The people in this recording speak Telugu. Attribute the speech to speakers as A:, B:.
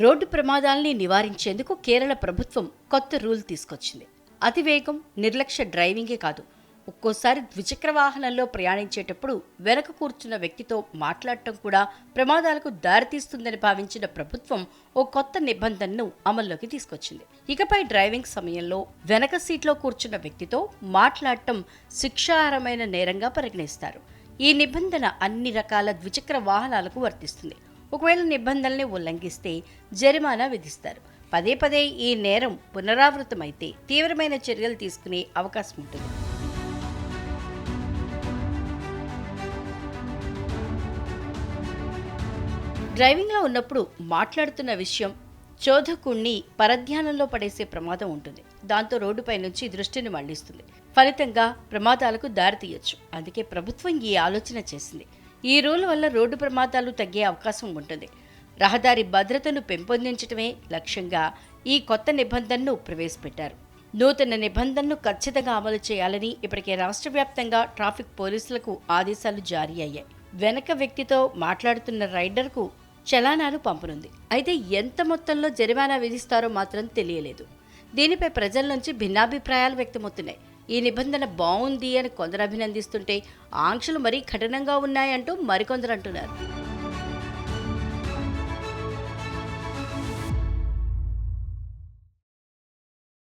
A: రోడ్డు ప్రమాదాల్ని నివారించేందుకు కేరళ ప్రభుత్వం కొత్త రూల్ తీసుకొచ్చింది. అతివేగం నిర్లక్ష్య డ్రైవింగే కాదు. ఒక్కోసారి ద్విచక్ర వాహనంలో ప్రయాణించేటప్పుడు వెనక కూర్చున్న వ్యక్తితో మాట్లాడటం కూడా ప్రమాదాలకు దారితీస్తుందని భావించిన ప్రభుత్వం ఓ కొత్త నిబంధనను అమల్లోకి తీసుకొచ్చింది. ఇకపై డ్రైవింగ్ సమయంలో వెనక సీట్లో కూర్చున్న వ్యక్తితో మాట్లాడటం శిక్షార్హమైన నేరంగా పరిగణిస్తారు. ఈ నిబంధన అన్ని రకాల ద్విచక్ర వాహనాలకు వర్తిస్తుంది. ఒకవేళ నిబంధనల్ని ఉల్లంఘిస్తే జరిమానా విధిస్తారు. పదే పదే ఈ నేరం పునరావృతమైతే తీవ్రమైన చర్యలు తీసుకునే అవకాశం ఉంటుంది. డ్రైవింగ్లో ఉన్నప్పుడు మాట్లాడుతున్న విషయం చోధకుణ్ణి పరధ్యానంలో పడేసే ప్రమాదం ఉంటుంది. దాంతో రోడ్డుపై నుంచి దృష్టిని మళ్ళిస్తుంది. ఫలితంగా ప్రమాదాలకు దారితీయొచ్చు. అందుకే ప్రభుత్వం ఈ ఆలోచన చేసింది. ఈ రూల్ వల్ల రోడ్డు ప్రమాదాలు తగ్గే అవకాశం ఉంటుంది. రహదారి భద్రతను పెంపొందించడమే లక్ష్యంగా ఈ కొత్త నిబంధనను ప్రవేశపెట్టారు. నూతన నిబంధనను ఖచ్చితంగా అమలు చేయాలని ఇప్పటికే రాష్ట్ర వ్యాప్తంగా ట్రాఫిక్ పోలీసులకు ఆదేశాలు జారీ అయ్యాయి. వెనక వ్యక్తితో మాట్లాడుతున్న రైడర్కు చలానాలు పంపనుంది. అయితే ఎంత మొత్తంలో జరిమానా విధిస్తారో మాత్రం తెలియలేదు. దీనిపై ప్రజల నుంచి భిన్నాభిప్రాయాలు వ్యక్తమవుతున్నాయి. ఈ నిబంధన బాగుంది అని కొందరు అభినందిస్తుంటే ఆంక్షలు మరీ కఠినంగా ఉన్నాయంటూ మరికొందరు అంటున్నారు.